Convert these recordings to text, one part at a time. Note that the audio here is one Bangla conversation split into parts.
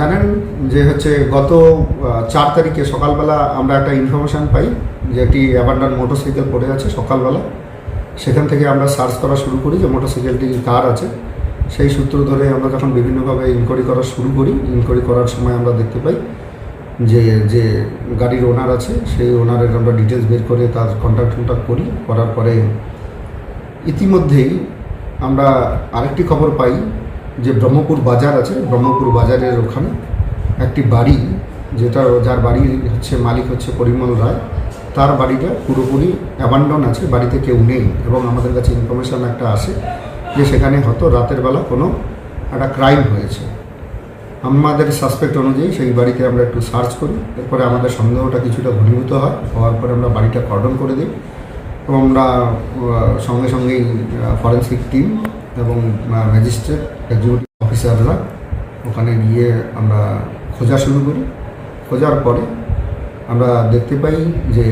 জানেন যে হচ্ছে গত চার তারিখে সকালবেলা আমরা একটা ইনফরমেশান পাই যে একটি অ্যাবান্ডান মোটরসাইকেল পড়ে আছে সকালবেলা। সেখান থেকে আমরা সার্চ করা শুরু করি যে মোটরসাইকেলটি কার আছে। সেই সূত্র ধরে আমরা যখন বিভিন্নভাবে ইনকোয়ারি করা শুরু করি। ইনকোয়ারি করার সময় আমরা দেখতে পাই যে যে গাড়ির ওনার আছে, সেই ওনারের আমরা ডিটেলস বের করে তার কন্ট্যাক্ট কন্ট্যাক্ট করি। করার পরে ইতিমধ্যেই আমরা আরেকটি খবর পাই যে ব্রহ্মপুর বাজার আছে, ব্রহ্মপুর বাজারের ওখানে একটি বাড়ি, যেটা যার বাড়ি হচ্ছে, মালিক হচ্ছে পরিমল রায়। তার বাড়িটা পুরোপুরি অ্যাবান্ডন আছে, বাড়িতে কেউ নেই এবং আমাদের কাছে ইনফরমেশান একটা আসে যে সেখানে হয়তো রাতের বেলা কোনো একটা ক্রাইম হয়েছে। আমাদের সাসপেক্ট অনুযায়ী সেই বাড়িতে আমরা একটু সার্চ করি, এরপরে আমাদের সন্দেহটা কিছুটা ঘনীভূত হয়, হওয়ার পরে আমরা বাড়িটা কর্ডন করে দিই এবং আমরা সঙ্গে সঙ্গেই ফরেন্সিক টিম এবং ম্যাজিস্ট্রেট এক্সিকিউটিভ অফিসাররা ওখানে গিয়ে আমরা খোঁজা শুরু করি। খোঁজার পরে আমরা দেখতে পাই যে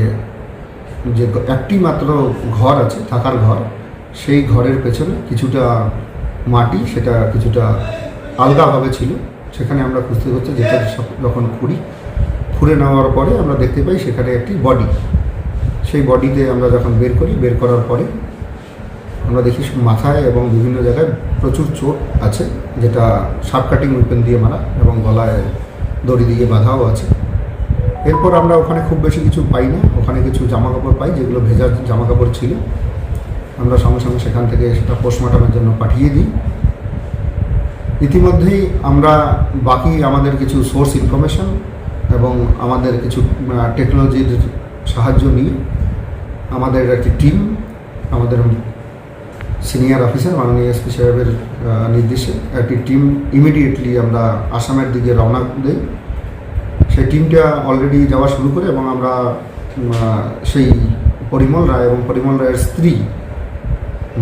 যে একটি মাত্র ঘর আছে, থাকার ঘর। সেই ঘরের পেছনে কিছুটা মাটি, সেটা কিছুটা আলগাভাবে ছিল। সেখানে আমরা খুঁজতে খুঁজতে যেটা যখন খুঁড়ি, খুঁড়ে নেওয়ার পরে আমরা দেখতে পাই সেখানে একটি বডি সেই বডিতে আমরা যখন বের করি, বের করার পরে আমরা দেখি মাথায় এবং বিভিন্ন জায়গায় প্রচুর চোট আছে, যেটা শার্প কাটিং উইপেন দিয়ে মারা এবং গলায় দড়ি দিয়ে বাঁধাও আছে। এরপর আমরা ওখানে খুব বেশি কিছু পাই না। ওখানে কিছু জামা কাপড় পাই, যেগুলো ভেজা জামা কাপড় ছিল। আমরা সঙ্গে সঙ্গে সেখান থেকে সেটা পোস্টমর্টমের জন্য পাঠিয়ে দিই। ইতিমধ্যেই আমরা বাকি আমাদের কিছু সোর্স ইনফরমেশন এবং আমাদের কিছু টেকনোলজির সাহায্য নিয়ে আমাদের একটি টিম আমাদের সিনিয়র অফিসার, মাননীয় এসপি সাহেবের নির্দেশে একটি টিম ইমিডিয়েটলি আমরা আসামের দিকে রওনা দিই। সেই টিমটা অলরেডি যাওয়া শুরু করে এবং আমরা সেই পরিমল রায় এবং পরিমল রায়ের স্ত্রী,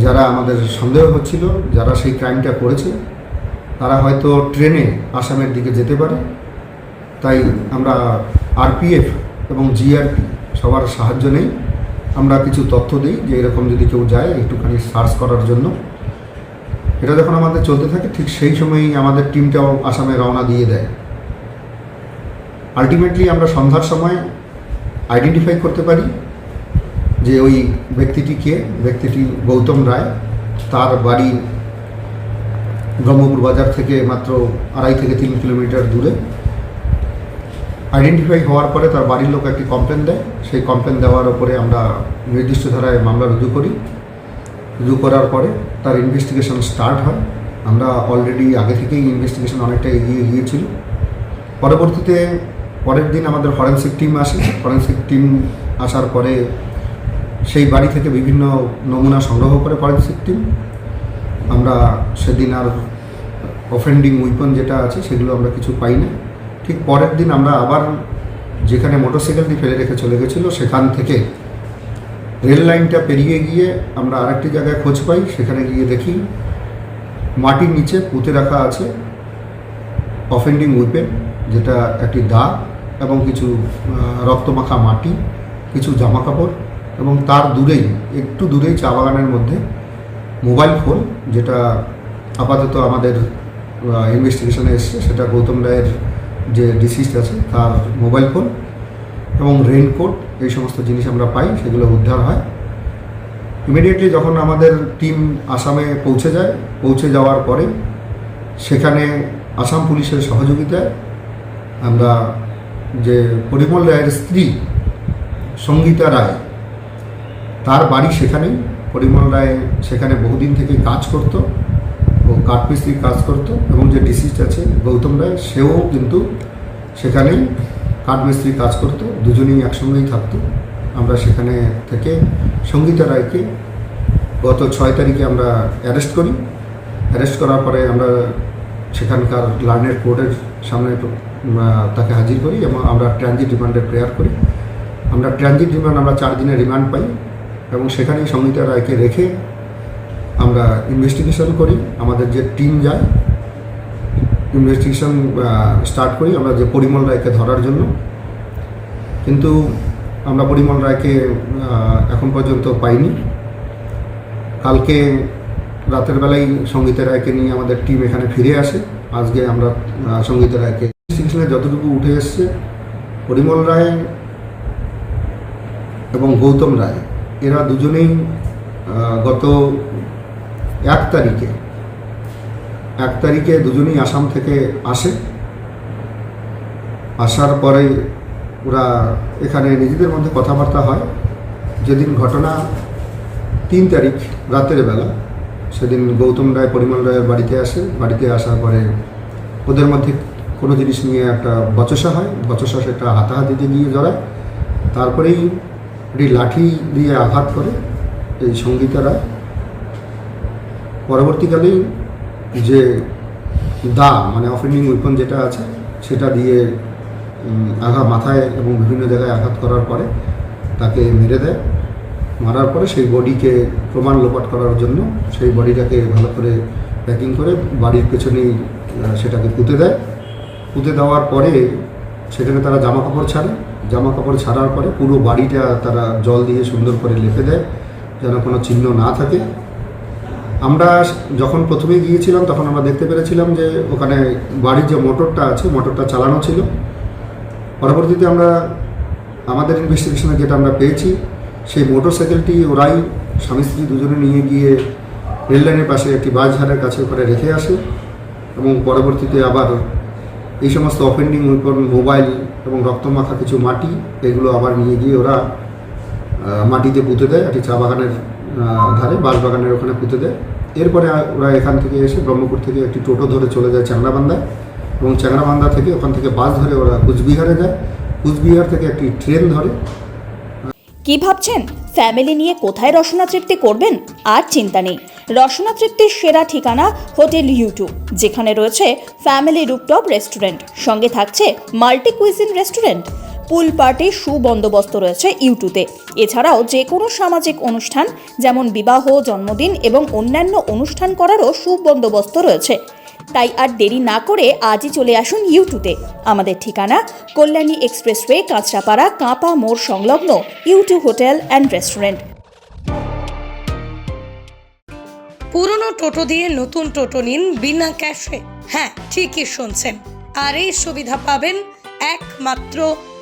যারা আমাদের সন্দেহ হচ্ছিল, যারা সেই ক্রাইমটা করেছে, তারা হয়তো ট্রেনে আসামের দিকে যেতে পারে। তাই আমরা আরপিএফ এবং জিআরপি সবার সাহায্য নেই। আমরা কিছু তথ্য দিই যে এরকম যদি কেউ যায় একটুখানি সার্চ করার জন্য। এটা যখন আমাদের চলতে থাকে, ঠিক সেই সময়ই আমাদের টিমটাও আসামে রওনা দিয়ে দেয়। আলটিমেটলি আমরা সন্ধ্যার সময় আইডেন্টিফাই করতে পারি যে ওই ব্যক্তিটি কে? ব্যক্তিটি গৌতম রায়। তার বাড়ি ব্রহ্মপুর বাজার থেকে মাত্র আড়াই থেকে তিন কিলোমিটার দূরে। আইডেন্টিফাই হওয়ার পরে তার বাড়ির লোক একটি কমপ্লেন দেয়। সেই কমপ্লেন দেওয়ার ওপরে আমরা নির্দিষ্ট ধারায় মামলা রুজু করি। রুজু করার পরে তার ইনভেস্টিগেশন স্টার্ট হয়। আমরা অলরেডি আগে থেকেই ইনভেস্টিগেশন অনেকটা এগিয়ে গিয়েছিল। পরবর্তীতে পরের দিন আমাদের ফরেন্সিক টিম আসে। ফরেন্সিক টিম আসার পরে সেই বাড়ি থেকে বিভিন্ন নমুনা সংগ্রহ করে ফরেন্সিক টিম আমরা সেদিন আর অফেন্ডিং উইপন যেটা আছে সেগুলো আমরা কিছু পাই না। ঠিক পরের দিন আমরা আবার যেখানে মোটরসাইকেলটি ফেলে রেখে চলে গেছিল, সেখান থেকে রেল লাইনটা পেরিয়ে গিয়ে আমরা আরেকটি জায়গায় খোঁজ পাই, সেখানে গিয়ে দেখি মাটির নিচে পুঁতে রাখা আছে অফেন্ডিং উইপেন যেটা একটি দা এবং কিছু রক্তমাখা মাটি, কিছু জামা কাপড় এবং তার দূরেই, একটু দূরেই চা বাগানের মধ্যে মোবাইল ফোন যেটা আপাতত আমাদের ইনভেস্টিগেশনে এসছে, সেটা গৌতম রায়ের যে ডিসিস্ট আছে, তার মোবাইল ফোন এবং রেনকোট এই সমস্ত জিনিস আমরা পাই, সেগুলো উদ্ধার হয়। ইমিডিয়েটলি যখন আমাদের টিম আসামে পৌঁছে যায়, পৌঁছে যাওয়ার পরে সেখানে আসাম পুলিশের সহযোগিতায় আমরা যে পরিমল রায়ের স্ত্রী সঙ্গীতা রায়, তার বাড়ি সেখানেই। পরিমল রায় সেখানে বহুদিন থেকে কাজ করত। ও কাঠমিস্ত্রির কাজ করতো এবং যে ডিসিস্ট আছে, গৌতম রায়, সেও কিন্তু সেখানেই কাঠমিস্ত্রির কাজ করত। দুজনেই একসঙ্গেই থাকতো। আমরা সেখানে থেকে সঙ্গীতা রায়কে গত ছয় তারিখে আমরা অ্যারেস্ট করি। অ্যারেস্ট করার পরে আমরা সেখানকার লার্নের কোর্টের সামনে তাকে হাজির করি এবং আমরা ট্রানজিট রিমান্ডের প্রেয়ার করি। আমরা ট্রানজিট রিমান্ড আমরা চার দিনের রিমান্ড পাই এবং সেখানেই সঙ্গীতা রায়কে রেখে আমরা ইনভেস্টিগেশন করি, আমাদের যে টিম যায় ইনভেস্টিগেশন স্টার্ট করি আমরা যে পরিমল রায়কে ধরার জন্য। কিন্তু আমরা পরিমল রায়কে এখন পর্যন্ত পাইনি। কালকে রাতের বেলায় সঙ্গীতা রায়কে নিয়ে আমাদের টিম এখানে ফিরে আসে। আজকে আমরা সঙ্গীতা রায়কে সিক্সনে যতটুকু উঠে এসছে, পরিমল রায় এবং গৌতম রায়, এরা দুজনেই গত এক তারিখে এক তারিখে দুজনেই আসাম থেকে আসে। আসার পরে ওরা এখানে নিজেদের মধ্যে কথাবার্তা হয়। যেদিন ঘটনা, তিন তারিখ, রাতের বেলা। সেদিন গৌতম রায়, পরিমল রায়ের বাড়িতে আসে। বাড়িতে আসার পরে ওদের মধ্যে কোনো জিনিস নিয়ে একটা বচসা হয়। বচসা সেটা হাতাহাতিতে গিয়ে জড়ায়। তারপরেই একটি লাঠি দিয়ে আঘাত করে এই সঙ্গীতা রায় পরবর্তীকালেই যে দা মানে অফেন্ডিং উইপন যেটা আছে, সেটা দিয়ে আঘাত মাথায় এবং বিভিন্ন জায়গায় আঘাত করার পরে তাকে মেরে দেয়। মারার পরে সেই বডিকে প্রমাণ লোপাট করার জন্য সেই বডিটাকে ভালো করে প্যাকিং করে বাড়ির পেছনেই সেটাকে পুঁতে দেয়। পুঁতে দেওয়ার পরে সেখানে তারা জামা কাপড় ছাড়ে। জামা কাপড় ছাড়ার পরে পুরো বাড়িটা তারা জল দিয়ে সুন্দর করে লেপে দেয়, যেন কোনো চিহ্ন না থাকে। আমরা যখন প্রথমে গিয়েছিলাম, তখন আমরা দেখতে পেরেছিলাম যে ওখানে বাড়ির যে মোটরটা আছে, মোটরটা চালানো ছিল। পরবর্তীতে আমরা আমাদের ইনভেস্টিগেশনে যেটা আমরা পেয়েছি, সেই মোটর সাইকেলটি ওরাই স্বামী স্ত্রী দুজনে নিয়ে গিয়ে রেললাইনের পাশে একটি বাসঝাড়ের কাছে ওখানে রেখে আসে এবং পরবর্তীতে আবার এই সমস্ত অফেন্ডিং মোবাইল এবং রক্তমাখা কিছু মাটি, এগুলো আবার নিয়ে গিয়ে ওরা মাটিতে পুঁতে দেয়। একটি চা বাগানের ধারে বাঁশ বাগানের ওখানে পুঁতে দেয়। এরপরে ওরা এখান থেকে এসে ব্রহ্মপুর থেকে একটি টোটো ধরে চলে যায় চ্যাংরাবান্ধায় এবং চ্যাংরাবান্ধা থেকে ওখান থেকে বাস ধরে ওরা কুচবিহারে যায়। কুচবিহার থেকে একটি ট্রেন ধরে। কি ভাবছেন? ফ্যামিলি নিয়ে কোথায় রসনা তৃপ্তি করবেন? আর চিন্তা নেই। রসনা তৃপ্তির সেরা ঠিকানা হোটেল ইউটিউব যেখানে রয়েছে ফ্যামিলি রুপটপ রেস্টুরেন্ট। সঙ্গে থাকছে মাল্টি কুইজিন রেস্টুরেন্ট। পুল পার্টির সুবন্দোবস্ত রয়েছে ইউটিউবে। এছাড়াও যে কোনো সামাজিক অনুষ্ঠান, যেমন বিবাহ, জন্মদিন এবং অন্যান্য অনুষ্ঠান করারও সুবন্দোবস্ত রয়েছে। তাই আর দেরি না করে আজই চলে আসুন ইউটিউবে। আমাদের ঠিকানা কল্যাণী এক্সপ্রেসওয়ে, কাঁচরাপাড়া, কাঁপা মোড় সংলগ্ন ইউটিউব হোটেল অ্যান্ড রেস্টুরেন্ট। পুরনো টোটো দিয়ে নতুন টোটো নিন বিনা ক্যাশে। হ্যাঁ ঠিকই শুনছেন। আর এই সুবিধা পাবেন একমাত্র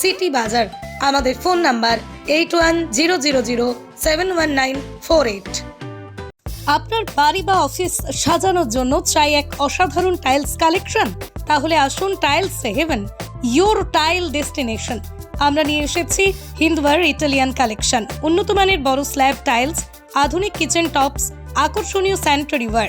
সিটি বাজার। আমাদের phone number eight one zero zero zero seven one nine four eight আপনার বাড়ি বা অফিস সাজানোর জন্য চাই এক অসাধারণ টাইলস কালেকশন তাহলে আসুন tiles heaven your tile destination আমরা নিয়ে এসেছি হিন্দওয়ার ইটালিয়ান কালেকশন উন্নত মানের বড় স্ল্যাব টাইলস আধুনিক কিচেন টপস আকর্ষণীয় স্যানিটারি ওয়ার